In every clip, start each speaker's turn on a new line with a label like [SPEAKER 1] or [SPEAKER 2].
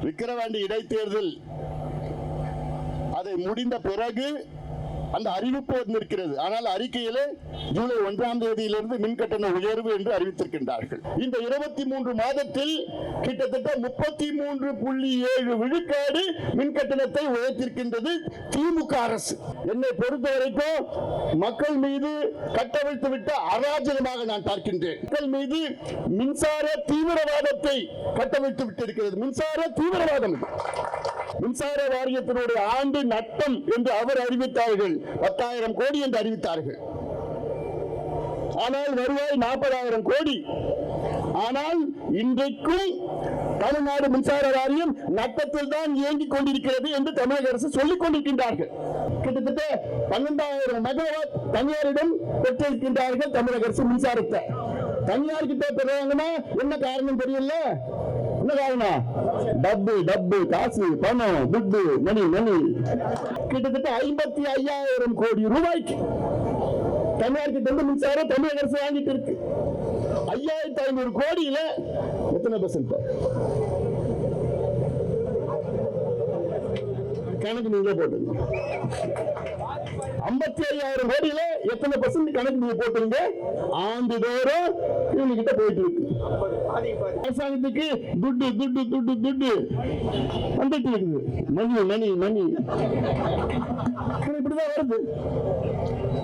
[SPEAKER 1] விக்கிரவாண்டி இடைத்தேர்தல். அதை முடிந்த பிறகு அந்த அறிவிப்பு வந்திருக்கிறது ஆனால் அறிக்கையிலே ஜூலை ஒன்றாம் தேதியிலிருந்து மின்கட்டண உயர்வு என்று அறிவித்திருக்கின்றார்கள். இந்த இருபத்தி மூன்று மாதத்தில் கிட்டத்தட்ட முப்பத்தி மூன்று புள்ளி ஏழு விழுக்காடு மின் கட்டணத்தை உயர்த்திருக்கின்றது திமுக அரசு. என்னை பொறுத்த வரைக்கும் மக்கள் மீது கட்டவிழ்த்து விட்ட அராஜகமாக நான் பார்க்கின்றேன். மக்கள் மீது மின்சார தீவிரவாதத்தை கட்டவிழ்த்து விட்டிருக்கிறது. மின்சார தீவிரவாதம் இது. மின்சார வாரியத்தினுடைய ஆண்டு நட்டம் என்று அவர் அறிவித்தார்கள். பத்தாயிரம் கோடி என்று அறிவித்தார்கள். ஆனால் வருவாய் நாற்பதாயிரம் கோடி. ஆனால் இன்றைக்கும் தமிழ்நாடு மின்சார வாரியம் நட்டத்தில் தான் இயங்கிக் கொண்டிருக்கிறது என்று தமிழக அரசு சொல்லிக் கொண்டிருக்கின்றார்கள். கிட்டத்தட்ட பன்னெண்டாயிரம் மெகாவாட் தனியாரிடம் பெற்றிருக்கின்றார்கள் தமிழக அரசு மின்சாரத்தை. தனியார் கிட்ட பெறாங்கன்னா என்ன காரணம் தெரியல? என்ன காரணம் டப்பு டப்பு காசு பணம் துட்டு மணி மணி. கிட்டத்தட்ட ஐம்பத்தி ஐயாயிரம் கோடி ரூபாய்க்கு தனியார் கிட்ட இருந்து மின்சாரம் தமிழக அரசு வாங்கிட்டு இருக்கு. ஐயாயிரத்தி ஐநூறு கோடியில எத்தனை பெர்சன்ட் கணக்கு நீங்க போட்டுங்க ஐம்பத்தி ஐயாயிரம் கோடியில எத்தனை பர்சன்ட் கணக்கு நீங்க போட்டுருங்க ஆண்டுதோறும் இவங்க கிட்ட போயிட்டு இருக்கு. அரசாங்கத்துக்கு துட்டு துட்டு துட்டு துட்டு வந்துட்டு இருக்குது. மணி மணி மணி. இப்படிதான் வருது.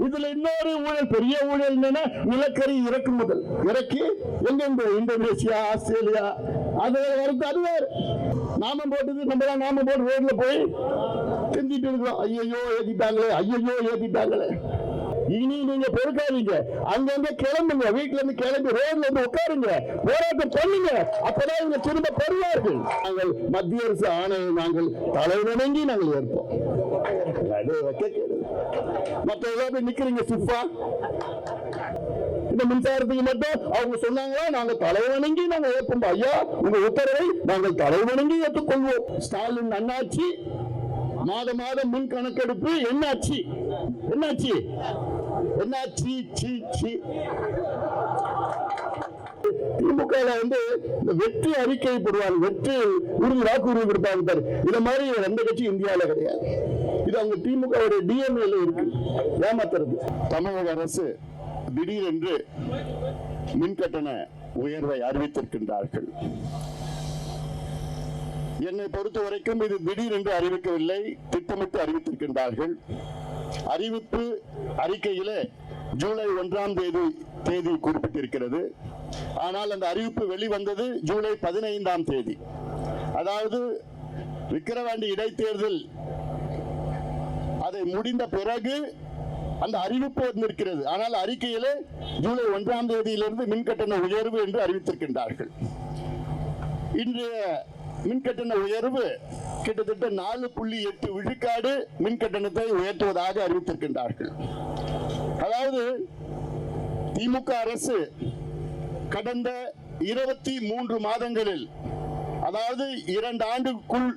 [SPEAKER 1] இதுல இன்னொரு ஊழல் பெரிய ஊழல் என்னன்னா நிலக்கரி இறக்குமுதல் இறக்கி எங்கெங்க? Indonesia Australia. அது வருது அது வேறு. நாம போட்டது நம்ம தான் நாம போட்டு ரோட்ல போய் செஞ்சுட்டு இருக்கிறோம் ஐயோ ஏத்திட்டாங்களே ஐயோ ஏத்திட்டாங்களே இனி நீங்க பொறுக்காதீங்க. அங்கங்க கிளம்புங்க. வீட்டுல இருந்து கிளம்பி ரோட்ல இருந்து உட்காருங்க. போராட்டம் பண்ணுங்க. அப்பதான் இவங்க திரும்ப பெறுவார்கள். நாங்கள் மத்திய அரசு ஆணையை நாங்கள் தலைவணங்கி நாங்கள் ஏற்போம். மற்ற எல்லாரும் நிக்கிறீங்க சிப்பா. இந்த மின்சாரத்துக்கு மட்டும் அவங்க சொன்னாங்களா? நாங்க தலைவணங்கி நாங்க ஏற்போம். ஐயா உங்க உத்தரவை நாங்கள் தலைவணங்கி ஏற்றுக்கொள்வோம். ஸ்டாலின் அண்ணாச்சி மாத மாதம் மின் கணக்கெடுப்பு என்னாச்சு? என்னாச்சு? என்னாச்சு? C C. திமுக வந்து இந்த வெற்றி அறிக்கை போடுவாங்க. வெற்றி உறுதி வாக்குறுதி கொடுப்பாங்க பாரு. மாதிரி எந்த கட்சி இந்தியாவில் கிடையாது. இது அவங்க திமுக டிஎம்ஏல இருக்கு. ஏமாத்துறது. தமிழக அரசு திடீரென்று மின் கட்டண உயர்வை அறிவித்திருக்கின்றார்கள். என்னை பொறுத்த வரைக்கும் இது திடீரென்று அறிவிக்கவில்லை திட்டமிட்டு அறிவித்திருக்கின்றார்கள். அறிவிப்பு அறிக்கையில ஜூலை ஒன்றாம் தேதி தேதி குறிப்பிட்டிருக்கிறது. ஆனால் அந்த அறிவிப்பு வெளிவந்தது ஜூலை பதினைந்தாம் தேதி. அதாவது விக்கிரவாண்டி இடைத்தேர்தல் அதை முடிந்த பிறகு அந்த அறிவிப்பு வந்திருக்கிறது. ஆனால் அறிக்கையிலே ஜூலை ஒன்றாம் தேதியிலிருந்து மின்கட்டண உயர்வு என்று அறிவித்திருக்கின்றார்கள். இன்றைய மின் கட்டண உயர்வு கிட்டத்தட்ட நாலு புள்ளி எட்டு விழுக்காடு மின் கட்டணத்தை உயர்த்துவதாக அறிவித்திருக்கின்றார்கள். அதாவது திமுக அரசு கடந்த இருபத்தி மூன்று மாதங்களில் அதாவது இரண்டு ஆண்டுக்குள்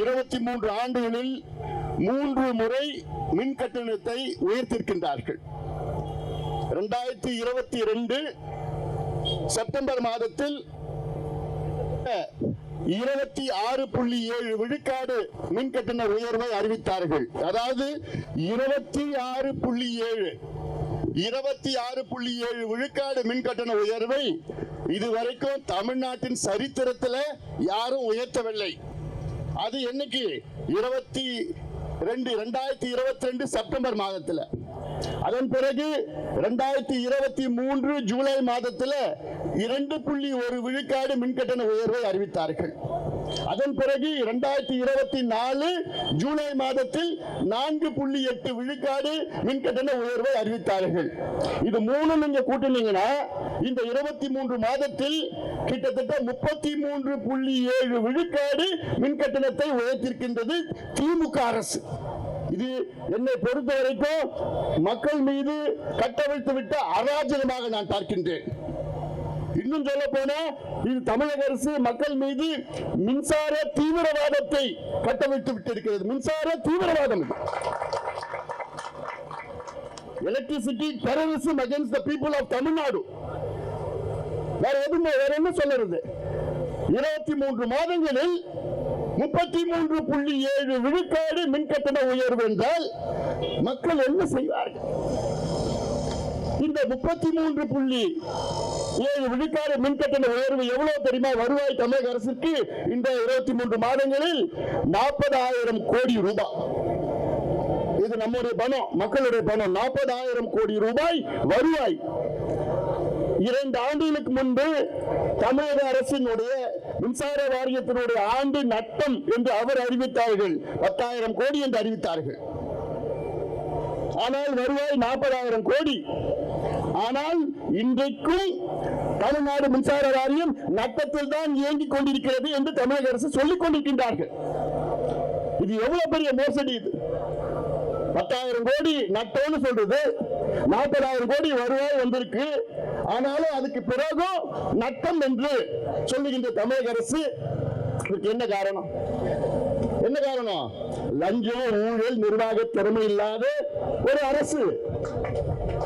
[SPEAKER 1] இருபத்தி மூன்று ஆண்டுகளில் மூன்று முறை மின் கட்டணத்தை உயர்த்திருக்கின்றார்கள். இரண்டாயிரத்தி இருபத்தி ரெண்டு செப்டம்பர் மாதத்தில் இருபத்தி ஆறு புள்ளி ஏழு விழுக்காடு மின் கட்டண உயர்வை அறிவித்தார்கள். அதாவது இருபத்தி ஆறு புள்ளி ஏழு இருபத்தி ஆறு புள்ளி ஏழு விழுக்காடு மின் கட்டண உயர்வை இதுவரைக்கும் தமிழ்நாட்டின் சரித்திரத்தில் யாரும் உயர்த்தவில்லை. அது என்னைக்கு? இருபத்தி ரெண்டு ரெண்டாயிரத்தி இருபத்தி ரெண்டு செப்டம்பர் மாதத்துல. அதன் பிறகு ரெண்டாயிரத்தி இருபத்தி மூன்று ஜூலை மாதத்துல இரண்டு புள்ளி ஒரு விழுக்காடு மின்கட்டண உயர்வை அறிவித்தார்கள். அதன் பிறகு இரண்டாயிரத்தி இருபத்தி நாலு ஜூலை மாதத்தில் நான்கு புள்ளி எட்டு விழுக்காடு மின்கட்டண உயர்வை அறிவித்தார்கள். இது மூணு நீங்க கூட்டினீங்கன்னா இந்த இருபத்தி மூன்று மாதத்தில் கிட்டத்தட்ட முப்பத்தி மூன்று புள்ளி ஏழு விழுக்காடு மின்கட்டணத்தை உயர்த்திருக்கின்றது திமுக அரசு. இது என்னை பொறுத்த வரைக்கும் மக்கள் மீது கட்டவிழ்த்து விட்ட அராஜகமாக நான் பார்க்கின்றேன். இன்னும் சொல்ல போனா இது தமிழக அரசு மக்கள் மீது மின்சார தீவிரவாதத்தை கட்டமைத்து விட்டிருக்கிறது. மின்சார தீவிரவாதம். Electricity terrorism against the people of Tamil Nadu. வேற எதுவுமே வேற என்ன சொல்லுறது இருபத்தி மூன்று மாதங்களில் முப்பத்தி மூன்று புள்ளி ஏழு விழுக்காடு மின் கட்டண உயர்வு என்றால் மக்கள் என்ன செய்வார்கள்? இந்த முப்பத்தி மூன்று புள்ளி ஏழு விழுக்காடு மின்கட்டண உயர்வு எவ்வளவு தெரியுமா? வருவாய் தமிழக அரசுக்கு இந்த இருபத்தி மூன்று மாதங்களில் நாற்பதாயிரம் கோடி ரூபாய். இது நம்முடைய பணம் மக்களுடைய பணம். நாற்பதாயிரம் கோடி ரூபாய் வருவாய். இரண்டு ஆண்டுகளுக்கு முன்பு தமிழக அரசினுடைய மின்சார வாரியத்தினுடைய ஆண்டு நட்டம் என்று அவர் அறிவித்தார்கள். பத்தாயிரம் கோடி என்று அறிவித்தார்கள். ஆனால் வருவாய் நாற்பதாயிரம் கோடி. ஆனால் இன்றைக்கும் தமிழ்நாடு மின்சார வாரியம் நட்டத்தில் தான் இயங்கிக் கொண்டிருக்கிறது என்று தமிழக அரசு சொல்லிக் கொண்டிருக்கின்றார்கள். இது எவ்வளவு பெரிய மோசடி இது? பத்தாயிரம் கோடி நட்டோன்னு சொல்றது. நாற்பதாயிரம் கோடி வருவாய் வந்திருக்கு. ஆனாலும் அதுக்கு பிறகும் நட்டம் என்று சொல்லுகின்ற தமிழக அரசு இதுக்கு என்ன காரணம்? என்ன காரணம்? லஞ்சம் ஊழல் நிர்வாக திறமை இல்லாத ஒரு அரசு.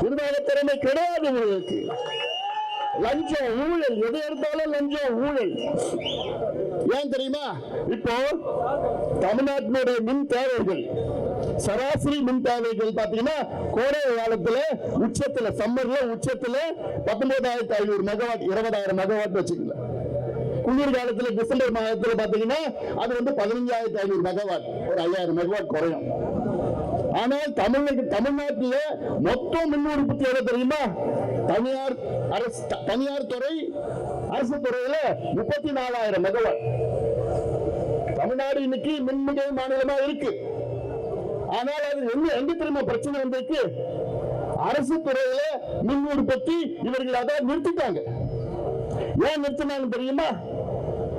[SPEAKER 1] நிர்வாக திறமை கிடையாது உங்களுக்கு. லஞ்சம் ஊழல் எது எடுத்தாலும் லஞ்சம் ஊழல். ஏன் தெரியுமா? இப்போ தமிழ்நாட்டினுடைய மின் தேவைகள் சராசரி மின் தேவைகள் பாத்தீங்கன்னா கோடை காலத்துல உச்சத்துல சம்மர்ல உச்சத்துல பத்தொன்பதாயிரத்தி ஐநூறு மெகாவாட் இருபதாயிரம் மெகாவாட் வச்சுக்கல குளிர் காலத்துல டிசம்பர் மாதத்துல பாத்தீங்கன்னா அது வந்து பதினஞ்சாயிரத்தி ஐநூறு மெகாவாட் ஒரு ஐயாயிரம் மெகாவாட் குறையும். ஆனால் தமிழ்நாடு தமிழ்நாட்டில் மொத்தம் மின் உற்பத்தி எவ்வளவு தெரியுமா? தனியார் அரசு த- தனியார் துறை அரசு துறையில முப்பத்தி நாலாயிரம் மெகாவாட் தமிழ்நாடு இன்னைக்கு மின்மிகை மாநிலமா இருக்கு. ஆனால் அது என்ன எங்க தெரியுமா பிரச்சனை வந்திருக்கு? அரசு துறையில மின் உற்பத்தி இவர்கள் அதை நிறுத்திட்டாங்க. ஏன் நிறுத்தினாங்க தெரியுமா?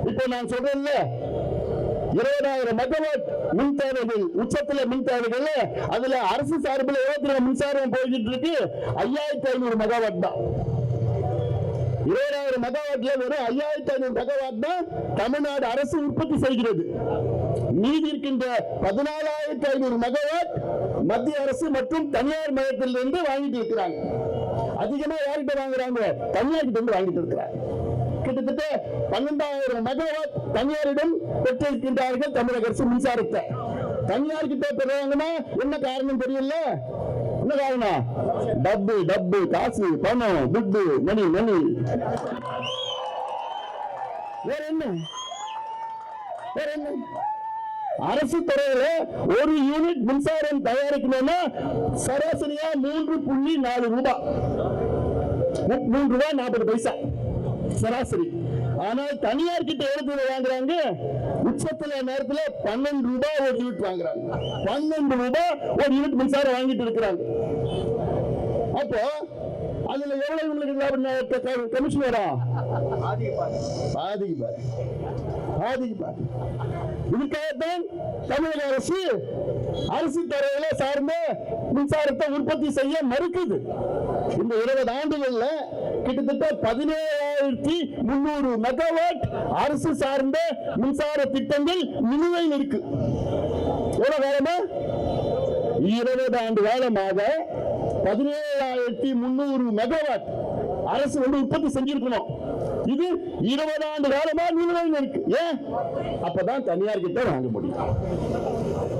[SPEAKER 1] இப்போ நான் சொல்றேன்ல இருபதாயிரம் மெகாவாட் மின் தேவைகள் உச்சத்துல மின் தேவைகள் அதுல அரசு சார்பில் எவ்வளவு மின்சாரம் போய்கிட்டு இருக்கு ஐயாயிரத்தி ஐநூறு மெகாவாட் தான். இருபதாயிரம் மெகாவாட்ல வெறும் ஐயாயிரத்தி ஐநூறு மெகாவாட் தான் தமிழ்நாடு அரசு உற்பத்தி செய்கிறது. மீதி இருக்கின்ற பதினாலாயிரத்தி ஐநூறு மெகாவாட் மத்திய அரசு மற்றும் தனியார் மையத்திலிருந்து வாங்கிட்டு இருக்கிறாங்க. அதிகமா யார்கிட்ட வாங்குறாங்க? தனியார் கிட்ட இருந்து வாங்கிட்டு இருக்கிறாங்க. கிட்டத்தட்ட பன்னெண்டாயிரம் மெகாவாட் தனியாரிடம் பெற்றிருக்கின்றார்கள் தமிழக அரசு மின்சாரத்தை. தனியார் கிட்ட பெறாங்கன்னா என்ன காரணம் தெரியல? என்ன காரணம்? டப்பு டப்பு காசு பணம் துட்டு மணி மணி. வேற என்ன? வேற என்ன? அரசு துறையில ஒரு யூனிட் மின்சாரம் தயாரிக்கணும்னா சராசரியா மூன்று புள்ளி நாலு ரூபாய் மூன்று ரூபாய் நாற்பது பைசா. சராசரி. ஆனால் தனியார் கிட்ட எவ்வளவு வாங்குறாங்க? உச்சத்துல நேரத்துல பன்னெண்டு ரூபாய் ஒரு யூனிட் வாங்குறாங்க. பன்னெண்டு ரூபாய் ஒரு யூனிட் மின்சாரம் வாங்கிட்டு இருக்கிறாங்க. அப்போ அதுல எவ்வளவு உங்களுக்கு லாபம் கமிஷன் வரும்? பாதிக்கு பாரு பாதிக்கு பாரு இதுக்காகத்தான் தமிழக அரசு அரசு துறையில சார்ந்த மின்சாரத்தை உற்பத்தி செய்ய மறுக்குது. இந்த இருபது ஆண்டுகள்ல கிட்டத்தட்ட பதினேழாயிரத்தி முன்னூறு மெகாவாட் அரசு சார்ந்த மின்சார திட்டங்கள் நிலுவையில் இருக்கு. எவ்வளவு காலமா இருபது ஆண்டு காலமாக பதினேழாயிரத்தி முன்னூறு மெகாவாட் அரசு வந்து உற்பத்தி செஞ்சிருக்கணும். இது இருபது ஆண்டு காலமா நிலுவையில் இருக்கு. ஏன்? அப்பதான் தனியார் கிட்ட வாங்க முடியும்.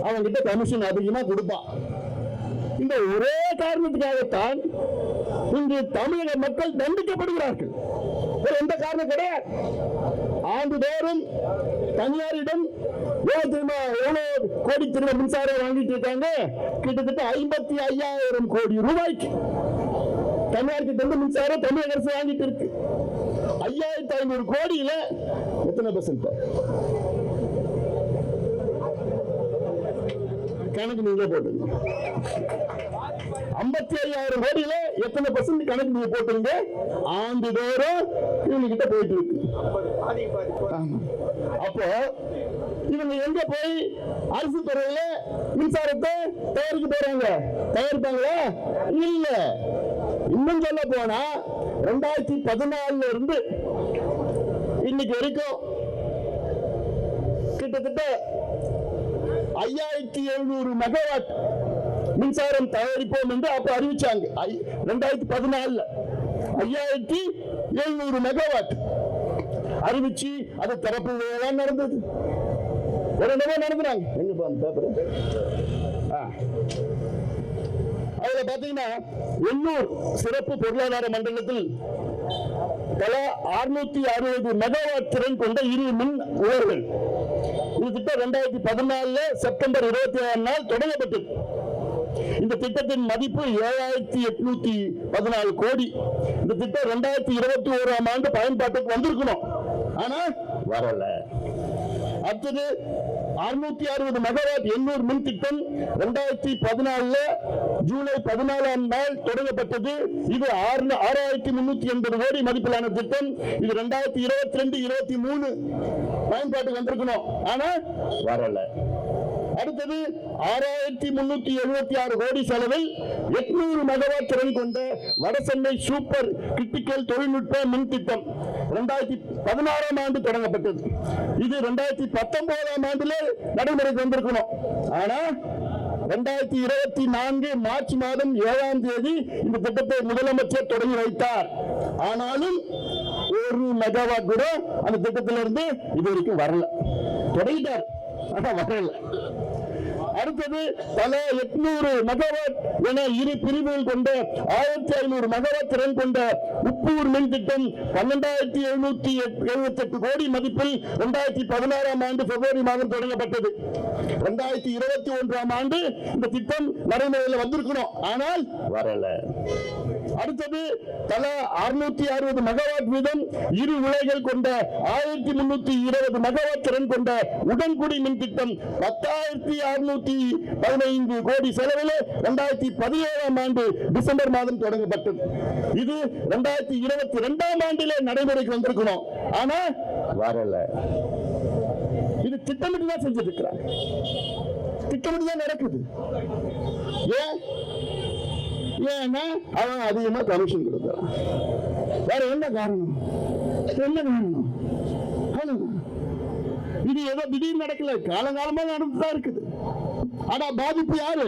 [SPEAKER 1] அவங்க கிட்ட கமிஷன் அதிகமா கொடுப்பான். இந்த ஒரே காரணத்துக்காகத்தான் இன்று தமிழக மக்கள் தண்டிக்கப்படுகிறார்கள். வேற எந்த காரணம் கிடையாது. ஆண்டுதோறும் தனியாரிடம் எவ்வளவு கோடி திரும்ப மின்சாரம் வாங்கிட்டு இருக்காங்க? கிட்டத்தட்ட ஐம்பத்தி ஐயாயிரம் கோடி ரூபாய்க்கு. தனியாருக்கு கிட்ட மின்சாரம் தமிழக அரசு வாங்கிட்டு இருக்கு? ஐயாயிரத்தி ஐநூறு கோடியில எத்தனை பர்சன்ட் கணக்கு நீங்க போட்டுங்க ஐம்பத்தி ஐயாயிரம் கோடியில எத்தனை பர்சன்ட் கணக்கு நீங்க போட்டுருங்க ஆண்டுதோறும் இவங்க கிட்ட போயிட்டு இருக்கு. அப்போ இவங்க எங்க போய் அரசு துறையில மின்சாரத்தை தயாரிக்க போறாங்க? தயாரிப்பாங்களா? இல்ல. இன்னும் சொல்ல போனா ரெண்டாயிரத்தி பதினாலுல இருந்து இன்னைக்கு வரைக்கும் கிட்டத்தட்ட ஐயாயிரத்தி எழுநூறு மெகாவாட் மின்சாரம் தயாரிப்போம் என்று அப்ப அறிவிச்சாங்க. ஐ- ரெண்டாயிரத்தி பதினாலுல. ஐயாயிரத்தி எழுநூறு மெகாவாட் அறிவிச்சு அது திறப்பு விழா நடந்தது. ஒரு இடமா நடந்துறாங்க எங்க பேப்பர் அதுல பாத்தீங்கன்னா எண்ணூர் சிறப்பு பொருளாதார மண்டலத்தில் தலா 660 அறுபது மெகாவாட் திறன் கொண்ட இரு மின் உலர்கள் இது திட்டம் ரெண்டாயிரத்தி பதினாலுல செப்டம்பர் இருபத்தி ஏழாம் நாள் தொடங்கப்பட்டது. இந்த திட்டத்தின் மதிப்பு ஏழாயிரத்தி எட்நூத்தி பதினாலு கோடி. இந்த திட்டம் ரெண்டாயிரத்தி இருபத்தி ஓராம் ஆண்டு பயன்பாட்டுக்கு வந்திருக்கணும். ஆனா வரல. அடுத்தது அறுநூத்தி அறுபது மெகாவாட் எண்ணூர் மின் திட்டம் ரெண்டாயிரத்தி பதினாலுல ஜூலை பதினாலாம் நாள் தொடங்கப்பட்டது. இது ஆறு ஆறாயிரத்தி முன்னூத்தி எண்பது கோடி மதிப்பிலான திட்டம். இது ரெண்டாயிரத்தி இருபத்தி ரெண்டு இருபத்தி மூணு பயன்பாட்டுக்கு வந்திருக்கணும். ஆனா வரல. அடுத்தது ஆறாயிரத்தி முன்னூத்தி எழுபத்தி ஆறு கோடி செலவில் எட்நூறு மெகாவாட் திறன் கொண்ட வடசென்னை சூப்பர் கிரிட்டிக்கல் தொழில்நுட்ப மின் திட்டம் ரெண்டாயிரத்தி பதினாறாம் ஆண்டு தொடங்கப்பட்டது. இது ரெண்டாயிரத்தி பத்தொன்பதாம் ஆண்டுல நடைமுறைக்கு வந்திருக்கணும். ஆனா ரெண்டாயிரத்தி இருபத்தி நான்கு மார்ச் மாதம் ஏழாம் தேதி இந்த திட்டத்தை முதலமைச்சர் தொடங்கி வைத்தார். ஆனாலும் ஒரு மெகாவாட் கூட அந்த திட்டத்திலிருந்து இது வரைக்கும் வரல. தொடங்கிட்டார். ஆனா வரல. அடுத்தது பல எட்நூறு மெகாவாட் என இரு பிரிவுகள் கொண்ட ஆயிரத்தி ஐநூறு மெகாவாட் திறன் கொண்ட உப்பூர் மின் திட்டம் பன்னெண்டாயிரத்தி எழுநூத்தி எழுபத்தி எட்டு கோடி மதிப்பில் இரண்டாயிரத்தி பதினாறாம் ஆண்டு பிப்ரவரி மாதம் தொடங்கப்பட்டது. இரண்டாயிரத்தி இருபத்தி ஒன்றாம் ஆண்டு இந்த திட்டம் நடைமுறையில் வந்திருக்கணும். ஆனால் வரல. அடுத்தது தலா அறுநூத்தி அறுபது மெகாவாட் வீதம் இரு உலைகள் கொண்ட ஆயிரத்தி முன்னூத்தி இருபது மெகாவாட் திறன் கொண்ட உடன்குடி மின் திட்டம் பத்தாயிரத்தி அறுநூத்தி பதினைந்து கோடி செலவில் இரண்டாயிரத்தி பதினேழாம் ஆண்டு டிசம்பர் மாதம் தொடங்கப்பட்டது. இது இரண்டாயிரத்தி இருபத்தி இரண்டாம் ஆண்டிலே நடைமுறைக்கு வந்திருக்கணும். ஆனா வரல. இது திட்டமிட்டு தான் செஞ்சிருக்கிறார் திட்டமிட்டு தான் நடக்குது. ஏன்? ஏன்னா அவன் அதிகமா கமிஷன் கொடுக்குறான். வேற என்ன காரணம்? என்ன காரணம்? இது ஏதோ திடீர்னு நடக்கல. காலங்காலமா நடந்துதான் இருக்குது. ஆனா பாதிப்பு யாரு?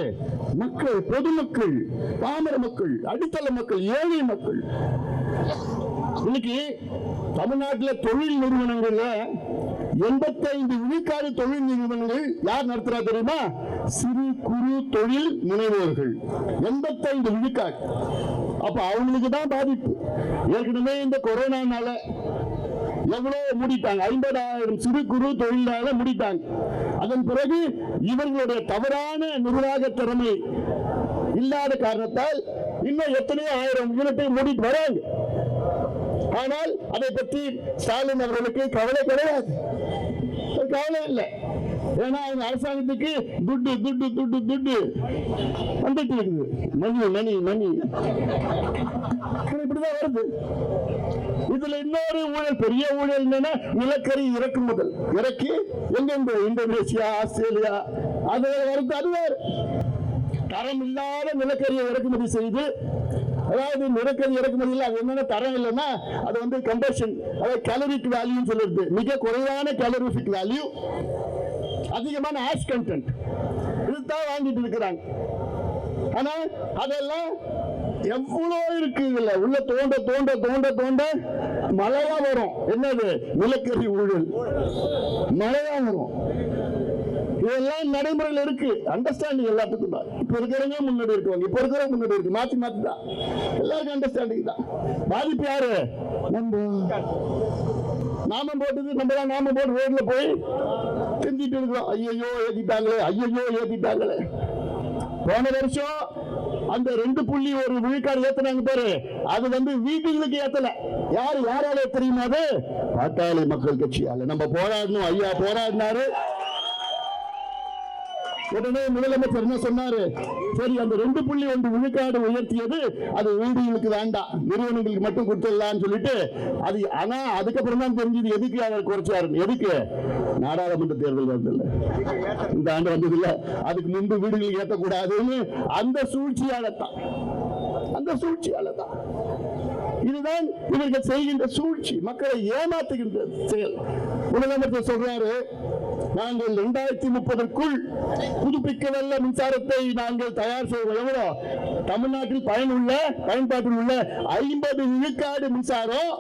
[SPEAKER 1] மக்கள் பொதுமக்கள் பாமர மக்கள் அடித்தள மக்கள் ஏழை மக்கள். இன்னைக்கு தமிழ்நாட்டில் தொழில் நிறுவனங்கள்ல எண்பத்தைந்து விழுக்காடு தொழில் நிறுவனங்கள் யார் நடத்துறா தெரியுமா? சிறு குறு தொழில் முனைவோர்கள். எண்பத்தைந்து விழுக்காடு. அப்ப அவங்களுக்கு தான் பாதிப்பு. ஏற்கனவே இந்த கொரோனானால எவ்வளவு மூடிட்டாங்க? ஐம்பதாயிரம் சிறு குறு தொழிலாள முடித்தாங்க அதன் பிறகு இவர்களுடைய தவறான நிர்வாக திறமை இல்லாத காரணத்தால் இன்னும் எத்தனையோ ஆயிரம் யூனிட்டை மூடிட்டு வராங்க. ஆனால் அதை பற்றி ஸ்டாலின் அவர்களுக்கு கவலை கிடையாது. கவலை இல்லை. ஏன்னா அவங்க அரசாங்கத்துக்கு துட்டு துட்டு துட்டு துட்டு வந்துட்டு இருக்குது. மணி மணி மணி. இப்படிதான் வருது. இதுல இன்னொரு ஊழல் பெரிய ஊழல் என்னன்னா நிலக்கரி இறக்குமுதல் இறக்கி எங்கெங்க இந்தோனேசியா ஆஸ்திரேலியா. அது வருது அது வேறு. தரம் இல்லாத நிலக்கரியை இறக்குமதி செய்து அதாவது நிலக்கரி இறக்குமதியில் அது என்னென்ன தரம் இல்லைன்னா அது வந்து கம்பஷன் அதாவது கேலரிக் வேல்யூன்னு சொல்லுறது மிக குறைவான கேலரிஃபிக் வேல்யூ அதிகமான ஆஷ் கண்டென்ட் இதுதான் வாங்கிட்டு இருக்கிறாங்க. ஆனா அதெல்லாம் எவ்வளோ இருக்கு இதுல? உள்ள தோண்ட தோண்ட தோண்ட தோண்ட மழையா வரும். என்னது? நிலக்கரி ஊழல். மழையா வரும். இதெல்லாம் நடைமுறையில் இருக்கு. அண்டர்ஸ்டாண்டிங் எல்லாத்துக்கும் தான். இப்ப இருக்கிறவங்க முன்னாடி இருக்குவாங்க. இப்ப இருக்கிறவங்க முன்னாடி இருக்கு. மாத்தி மாத்தி தான். எல்லாருக்கும் அண்டர்ஸ்டாண்டிங் தான். பாதிப்பு யாரு? நம்ம. நாமம் போட்டது நம்ம தான் நாம போட்டு ரோட்ல போய் செஞ்சிட்டு இருக்கிறோம் ஐயோ ஏத்திட்டாங்களே ஐயையோ ஏத்திட்டாங்களே போன வருஷம் அந்த ரெண்டு புள்ளி ஒரு விழுக்காடு ஏத்துனாங்க பாரு. அது வந்து வீட்டுகளுக்கு ஏத்தல. யாரு யாரால தெரியுமா அது? பாட்டாளி மக்கள் கட்சியால. நம்ம போராடணும் ஐயா போராடினாரு. உடனே முதலமைச்சர் என்ன சொன்னாரு? சரி அந்த ரெண்டு புள்ளி ஒன்று விழுக்காடு உயர்த்தியது அது வீடுகளுக்கு வேண்டாம். நிறுவனங்களுக்கு மட்டும் கொடுத்துடலாம்னு சொல்லிட்டு அது ஆனா அதுக்கப்புறம் தான் தெரிஞ்சது எதுக்கு அவர் குறைச்சாரு எதுக்கு? நாடாளுமன்ற தேர்தல் வருது இந்த ஆண்டு வந்தது இல்ல அதுக்கு முன்பு வீடுகள் ஏற்றக்கூடாதுன்னு அந்த சூழ்ச்சியால தான் அந்த சூழ்ச்சியால தான் இதுதான் இவர்கள் செய்கின்ற சூழ்ச்சி. மக்களை ஏமாத்துகின்ற செயல். முதலமைச்சர் சொல்றாரு நாங்கள் இரண்டாயிரத்தி முப்பதற்குள் புதுப்பிக்கவல்ல மின்சாரத்தை நாங்கள் தயார் செய்வோம் எவ்வளோ தமிழ்நாட்டில் பயனுள்ள பயன்பாட்டில் உள்ள ஐம்பது விழுக்காடு மின்சாரம்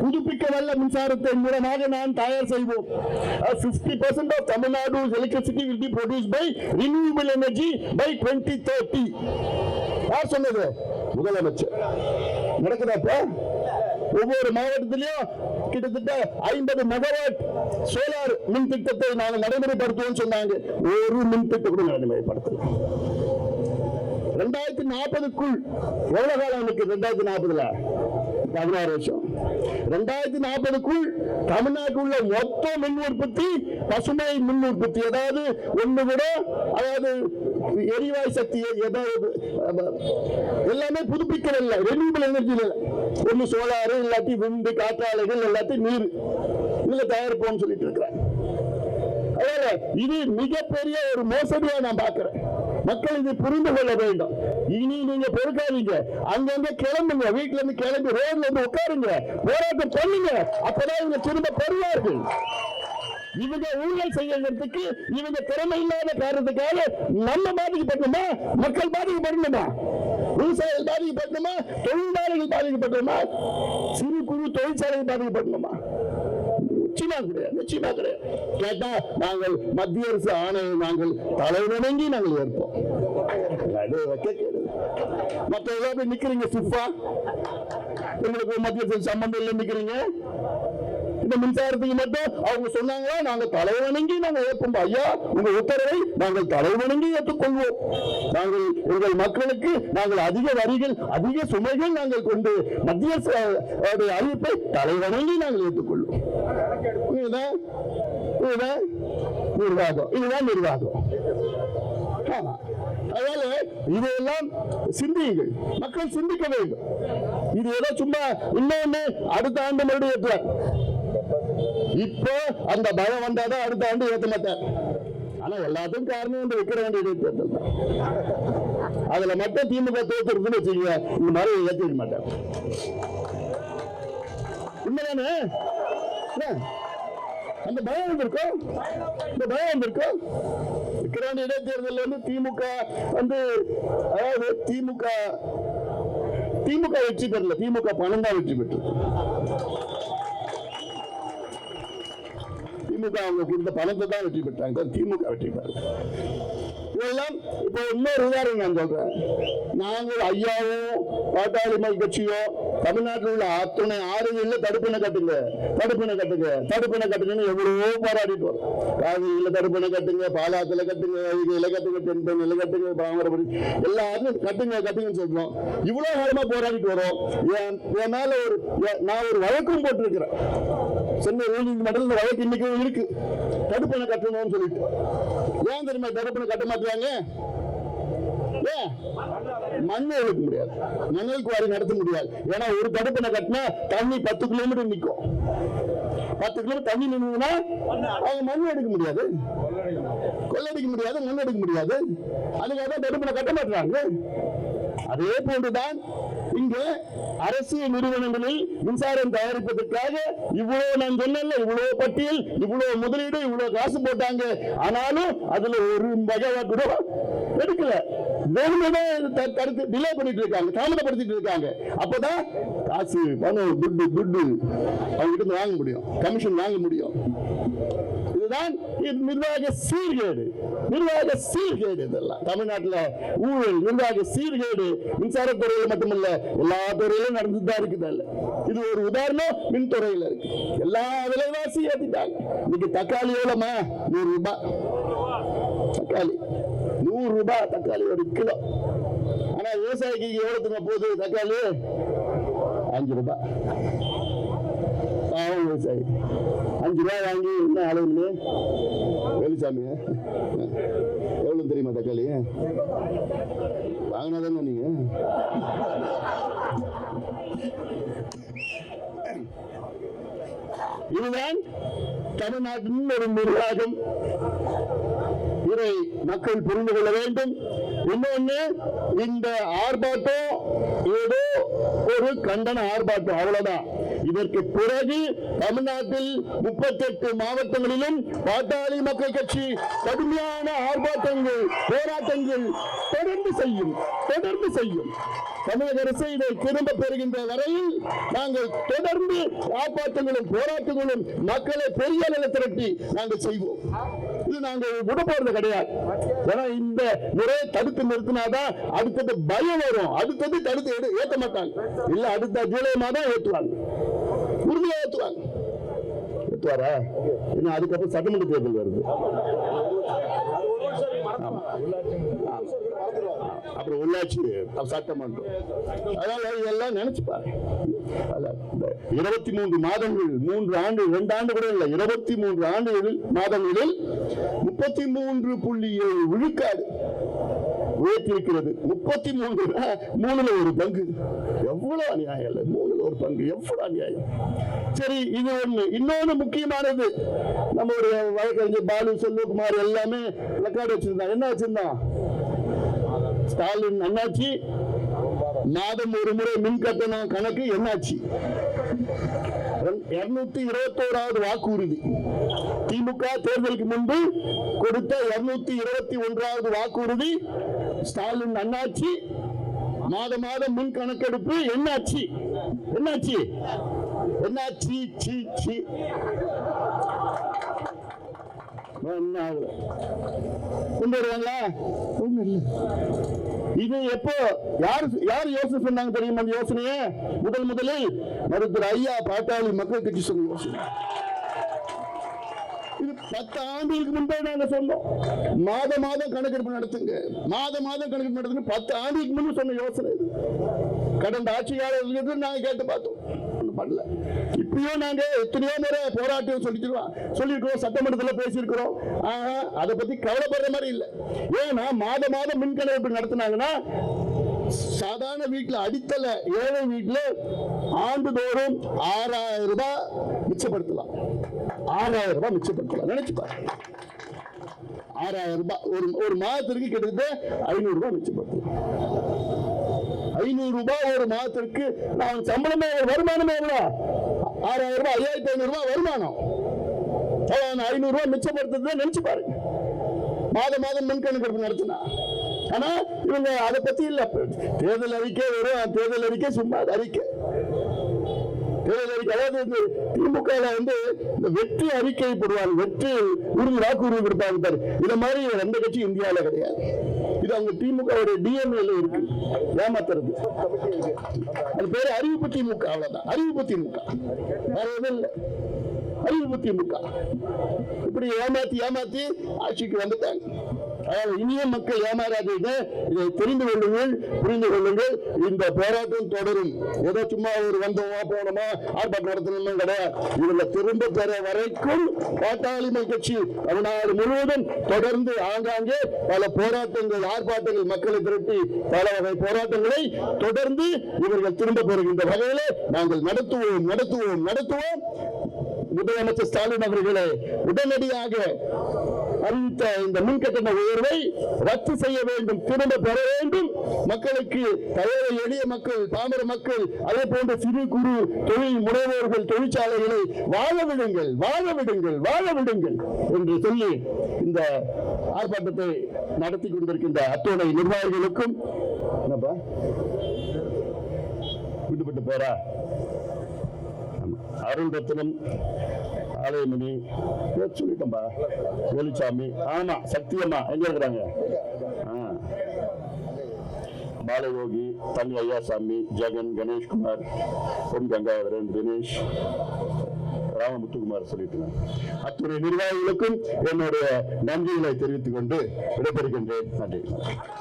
[SPEAKER 1] புதுப்பிக்க வல்ல மின்சாரத்தை மூலமாக நாம் தயார் செய்வோம். Fifty percent of Tamil Nadu electricity will be produce by renewable energy by twenty thirty யார் சொன்னது? முதலமைச்சர். நடக்குதாப்ப ஒவ்வொரு மாவட்டத்திலையும் கிட்டத்தட்ட ஐம்பது மெகாவாட் சோலார் மின் திட்டத்தை நாங்கள் நடைமுறைப்படுத்துவோம் சொன்னாங்க. ஒரு மின் திட்டம் கூட நடைமுறைப்படுத்தல. ரெண்டாயிரத்தி நாற்பதுக்குள் எவ்வளவு காலம் இருக்கு ரெண்டாயிரத்தி நாற்பதுல? பதினாறு வருஷம். ரெண்டாயிரத்தி நாற்பதுக்குள் தமிழ்நாட்டில் உள்ள மொத்த மின் உற்பத்தி பசுமை மின் உற்பத்தி. ஏதாவது ஒண்ணு கூட அதாவது எரிவாயு சக்தி ஏதாவது எல்லாமே எல்லாமே புதுப்பிக்கவில்லை. ரெனியூபிள் எனர்ஜி ஒண்ணு சோலாரு இல்லாட்டி விண்டு காற்றாலைகள் எல்லாத்தையும் நீர் இதுல தயாரிப்போம்னு சொல்லிட்டு இருக்கிறேன் அதனால இது மிகப்பெரிய ஒரு மோசடியா நான் பாக்குறேன் மக்கள் இதை புரிந்து கொள்ள வேண்டும். இனி நீங்க பொறுக்காதீங்க. அங்கங்க கிளம்புங்க. வீட்டுல இருந்து கிளம்பி ரோட்ல இருந்து உட்காருங்க. போராட்டம் பண்ணுங்க. அப்பதான் இவங்க திரும்ப பெறுவார்கள். இவங்க ஊழல் செய்யறதுக்கு இவங்க திறமை இல்லாத காரணத்துக்காக நம்ம பாதிக்கப்படணுமா? மக்கள் பாதிக்கப்படணுமா? விவசாயிகள் பாதிக்கப்படணுமா தொழிலாளர்கள் பாதிக்கப்படணுமா சிறு குறு தொழிற்சாலைகள் பாதிக்கப்படணுமா நிச்சயமா கிடையாது நிச்சயமா கிடையாது. கேட்டா நாங்கள் மத்திய அரசு ஆணையை நாங்கள் தலைவணங்கி நாங்கள் ஏற்போம். மத்த எல்லாம் நிக்கிறீங்க சிப்பா உங்களுக்கு மத்திய அரசு சம்பந்தம் இல்லை நிக்கிறீங்க? இந்த மின்சாரத்துக்கு மட்டும் அவங்க சொன்னாங்களா? நாங்க தலைவணங்கி நாங்க ஏற்போம். ஐயா உங்க உத்தரவை நாங்கள் தலைவணங்கி ஏற்றுக்கொள்வோம். நாங்கள் உங்கள் மக்களுக்கு நாங்கள் அதிக வரிகள் அதிக சுமைகள் நாங்கள் கொண்டு மத்திய அறிவிப்பை தலைவணங்கி நாங்கள் ஏற்றுக்கொள்வோம். இதுதான் இதுதான் நிர்வாகம். இதுதான் நிர்வாகம். ஆமா. அதனால இதையெல்லாம் சிந்தியுங்கள். மக்கள் சிந்திக்க வேண்டும். இது ஏதோ சும்மா இன்னொன்னு அடுத்த ஆண்டு மறுபடியும் ஏற்றுவார் இப்போ அந்த பயம் வந்தாதான் அடுத்த ஆண்டு ஏற்ற மாட்டார் ஆனா எல்லாத்துக்கும் காரணம் இந்த வைக்கிற வேண்டிய இடைத்தேர்தல் தான். அதுல மட்டும் திமுக தோத்துருக்குன்னு வச்சுக்கோங்க. இந்த மாதிரி ஏற்றிக்க மாட்டார் உண்மைதானே? என்ன? அந்த பயம் வந்திருக்கும் இந்த பயம் வந்திருக்கும் விக்கிராண்டி இடைத்தேர்தல் வந்து திமுக வந்து அதாவது திமுக திமுக வெற்றி பெறல. திமுக பணம் தான் வெற்றி பெற்றது. திமுக அவங்க கொடுத்த பணத்தை தான் வெற்றி பெற்றாங்க. திமுக வெற்றி பெற்றாங்க இதெல்லாம் இப்போ இன்னொரு உதாரணம் நான் சொல்றேன். நாங்கள் ஐயாவும் பாட்டாளி மக்கள் கட்சியோ தமிழ்நாட்டில் உள்ள அத்துணை ஆறுகளில் தடுப்பினை கட்டுங்க. தடுப்பினை கட்டுங்க. தடுப்பினை கட்டுங்கன்னு எவ்வளவோ போராடிட்டு வரும். காவிரியில தடுப்பினை கட்டுங்க பாலாத்துல கட்டுங்க இலை கட்டுங்க தென்பெண்ணில கட்டுங்க பாமரபுரி எல்லாரும் கட்டுங்க கட்டுங்கன்னு சொல்றோம். இவ்வளவு காலமா போராடிட்டு வரோம். என் மேல ஒரு நான் ஒரு வழக்கம் போட்டிருக்கிறேன். சென்னை உயர்நீதிமன்றத்தில் இந்த வழக்கு இன்னைக்கும் இருக்கு. தடுப்பணை கட்டணும்னு சொல்லிட்டு. ஏன் தெரியுமா தடுப்பணை கட்ட மாட்டாங்க மண்ணை மண் எழுக்க முடியாது. மணல் குவாரி நடத்த முடியாது. ஏன்னா ஒரு தடுப்பணை கட்டினா தண்ணி பத்து கிலோமீட்டர் நிற்கும் பத்து கிலோமீட்டர் தண்ணி நின்றுனா அவங்க மண் எடுக்க முடியாது. கொள்ளடிக்க முடியாது மண் எடுக்க முடியாது. அதுக்காக தான் தடுப்பணை கட்ட மாட்டாங்க அதே போன்றுதான் இங்கு அரசு நிறுவனங்களில் மின்சாரம் தயாரிப்பதற்காக இவ்வளவு நான் சொன்னேன்ல இவ்வளவு பட்டியல் இவ்வளவு முதலீடு இவ்வளவு காசு போட்டாங்க. ஆனாலும் அதுல ஒரு மெகாவாட் கூட எடுக்கல. வேணுமே தடுத்து டிலே பண்ணிட்டு இருக்காங்க தாமதப்படுத்திட்டு இருக்காங்க அப்பதான் காசு பணம் துட்டு துட்டு அவங்க கிட்ட இருந்து வாங்க முடியும் கமிஷன் வாங்க முடியும். இதுதான் இது நிர்வாக சீர்கேடு நிர்வாக சீர்கேடு இதெல்லாம். தமிழ்நாட்டுல ஊழல் நிர்வாக சீர்கேடு மின்சாரத்துறையில் மட்டுமல்ல எல்லா துறையிலும் நடந்துட்டு தான் இருக்குது அதுல. இது ஒரு உதாரணம் மின்துறையில் இருக்கு. எல்லா விலைவாசி ஏற்றிட்டாங்க இன்னைக்கு தக்காளி எவ்வளோமா நூறு ரூபாய். தக்காளி. நூறு ரூபாய் தக்காளி ஒரு கிலோ. ஆனா விவசாயிக்கு எவ்வளவுங்க போகுது தக்காளி? அஞ்சு ரூபாய். பாவம் விவசாயி. அஞ்சு ரூபாய் வாங்கி என்ன அளவுன்னு வெளிசாமி எவ்வளவு தெரியுமா தக்காளி? வாங்கினா தானே நீங்க? இதுதான் தமிழ்நாட்டின் ஒரு நிர்வாகம். இதை மக்கள் புரிந்து கொள்ள வேண்டும். இன்னொன்னு இந்த ஆர்ப்பாட்டம் ஏதோ ஒரு கண்டன ஆர்ப்பாட்டம் அவ்வளவுதான். இதற்கு பிறகு தமிழ்நாட்டில் முப்பத்தெட்டு மாவட்டங்களிலும் பாட்டாளி மக்கள் கட்சி கடுமையான ஆர்ப்பாட்டங்கள் போராட்டங்கள் தொடர்ந்து செய்யும் தொடர்ந்து செய்யும். தமிழக அரசு இதை திரும்ப பெறுகின்ற வரையில் நாங்கள் தொடர்ந்து ஆர்ப்பாட்டங்களும் போராட்டங்களும் மக்களை பெரிய நிலை திரட்டி நாங்கள் செய்வோம். வந்து நாங்க விட போறது கிடையாது. ஏன்னா இந்த முறையை தடுத்து நிறுத்தினாதான் அடுத்தது பயம் வரும். அடுத்தது தடுத்து எடு- ஏத்த மாட்டாங்க. இல்ல அடுத்த ஜூலை மாதம் ஏற்றுவாங்க உறுதியா ஏற்றுவாங்க ஏற்றுவாரா இன்னும் அதுக்கப்புறம் சட்டமன்ற தேர்தல் வருது. அப்புறம் உள்ளாட்சி சட்டமன்றம் அதனால இதெல்லாம் நினைச்சு பாரு அதான் இந்த இருபத்தி மூன்று மாதங்கள் மூன்று ஆண்டு ரெண்டு ஆண்டு கூட இல்லை இருபத்தி மூன்று ஆண்டுகளில் மாதங்களில் முப்பத்தி மூன்று புள்ளி ஏழு விழுக்காடு உயர்த்திருக்கிறது முப்பத்தி மூன்று மூணுல ஒரு பங்கு. எவ்வளவு அநியாயம் இல்லை. மூணுல ஒரு பங்கு. எவ்வளவு அநியாயம். சரி இது ஒண்ணு. இன்னொன்னு முக்கியமானது. நம்மளுடைய வழக்கறிஞர் பாலு செல்வகுமார் எல்லாமே ரெக்கார்டு வச்சிருந்தாங்க. என்ன வச்சிருந்தான் ஸ்டாலின் அண்ணாச்சி. மாதம் ஒரு முறை மின் கட்டணம் கணக்கு என்னாச்சு? இருநூத்தி இருபத்தோராவது வாக்குறுதி. திமுக தேர்தலுக்கு முன்பு கொடுத்த இருநூத்தி இருபத்தி ஒன்றாவது வாக்குறுதி ஸ்டாலின் அண்ணாச்சி மாத மாதம் மின் கணக்கெடுப்பு என்னாச்சு? என்னாச்சு? என்னாச்சு சி சி. கொண்டு வருவாங்களா? ஒன்றும் இல்லை இது எப்போ? யார் யார் யோசனை சொன்னாங்க தெரியுமா அந்த யோசனையை? முதல் முதலில் மருத்துவர் ஐயா பாட்டாளி மக்கள் கட்சி சொன்ன யோசனை. இது பத்து ஆண்டுகளுக்கு முன்பே நாங்க சொன்னோம். மாத மாதம் கணக்கெடுப்பு நடத்துங்க. மாத மாதம் கணக்கெடுப்பு நடத்துங்க பத்து ஆண்டுகளுக்கு முன்பு சொன்ன யோசனை இது. கடந்த ஆட்சியாளர்களுக்கு நாங்க கேட்டு பார்த்தோம். ஒன்றும் பண்ணல. இப்பயும் நாங்க எத்தனையோ முறை போராட்டம் சொல்லிக்கிறோம் சொல்லியிருக்கிறோம் சட்டமன்றத்தில் பேசியிருக்கிறோம். ஆனா அதை பத்தி கவலைப்படுற மாதிரி இல்லை. ஏன்னா மாத மாதம் மின் கணக்கெடுப்பு நடத்துனாங்கன்னா சாதாரண வீட்டுல அடித்தல ஏழை வீட்டுல ஆண்டுதோறும் ஆறாயிரம் ரூபாய் மிச்சப்படுத்தலாம். ஆறாயிரம் ரூபாய் மிச்சப்படுத்தலாம். நினைச்சுப்பா ஆறாயிரம் ரூபாய். ஒரு ஒரு மாதத்திற்கு கிட்டத்தட்ட ஐநூறு ரூபாய் மிச்சப்படுத்தலாம். ஐநூறு ரூபாய் ஒரு மாதத்திற்கு. நான் சம்பளமே வருமானமே எவ்வளோ ஆறாயிரம் ரூபாய் ஐயாயிரத்தி ஐநூறு ரூபாய் வருமானம். ஐநூறு ரூபாய் மிச்சப்படுத்துறதுதான் நினைச்சு பாருங்க. மாதம் மாதம் மின்கணக்கெடுப்பு நடத்தினா. ஆனா இவங்க அதை பத்தி இல்ல. தேர்தல் அறிக்கை வரும். தேர்தல் அறிக்கை சும்மா அறிக்கை. தேர்தல் அறிக்கை அதாவது இந்த திமுக வந்து இந்த வெற்றி அறிக்கை போடுவாங்க. வெற்றி உறுதி வாக்குறுதி கொடுப்பாங்க பாரு. இந்த மாதிரி எந்த கட்சி இந்தியாவில் கிடையாது. இது அவங்க திமுக டிஎன்ஏல இருக்கு. ஏமாத்துறது. அது பேரு அறிவிப்பு திமுக. அவ்வளவுதான். அறிவிப்பு திமுக. வேற எதுவும் இல்லை. அறிவிப்பு திமுக. இப்படி ஏமாத்தி ஏமாத்தி ஆட்சிக்கு வந்துட்டாங்க. இனிய மக்கள் ஏமாறாதீர்கள். இதை தெரிந்து கொள்ளுங்கள் புரிந்து கொள்ளுங்கள். இந்த போராட்டம் தொடரும். ஏதோ சும்மா ஒரு வந்தோமா போனோமா? ஆர்ப்பாட்டம் நடத்தணும் கிடையாது இதுல திரும்ப பெற வரைக்கும் பாட்டாளி கட்சி தமிழ்நாடு முழுவதும் தொடர்ந்து ஆங்காங்கே பல போராட்டங்கள் ஆர்ப்பாட்டங்கள் மக்களை திரட்டி பல வகை போராட்டங்களை தொடர்ந்து இவர்கள் திரும்ப பெறுகின்ற வகையிலே நாங்கள் நடத்துவோம் நடத்துவோம் நடத்துவோம். முதலமைச்சர் ஸ்டாலின் அவர்களே உடனடியாக அறிவித்த இந்த மின்கட்டண உயர்வை ரத்து செய்ய வேண்டும் திரும்ப பெற வேண்டும். மக்களுக்கு தயார எளிய மக்கள் தாமர மக்கள் அதே போன்ற சிறு குறு தொழில் முனைவோர்கள் தொழிற்சாலைகளை வாழ விடுங்கள் வாழ விடுங்கள் வாழ விடுங்கள் என்று சொல்லி இந்த ஆர்ப்பாட்டத்தை நடத்தி கொண்டிருக்கின்ற அத்துணை நிர்வாகிகளுக்கும் என்னப்பா? விட்டுப்பட்டு போறா? அருள் ரத்னம் ஆலயமணி பேர் சொல்லிட்டோம்பா வேலுச்சாமி. ஆமா சத்தியம்மா. எங்க இருக்கிறாங்க? ஆ. பாலயோகி தனி ஐயாசாமி ஜெகன் கணேஷ்குமார் பொன் கங்காதரன் தினேஷ் ராமமுத்துக்குமார் சொல்லிட்டு அத்துறை நிர்வாகிகளுக்கும் என்னுடைய நன்றிகளை தெரிவித்துக் கொண்டு விடைபெறுகின்றேன். நன்றி.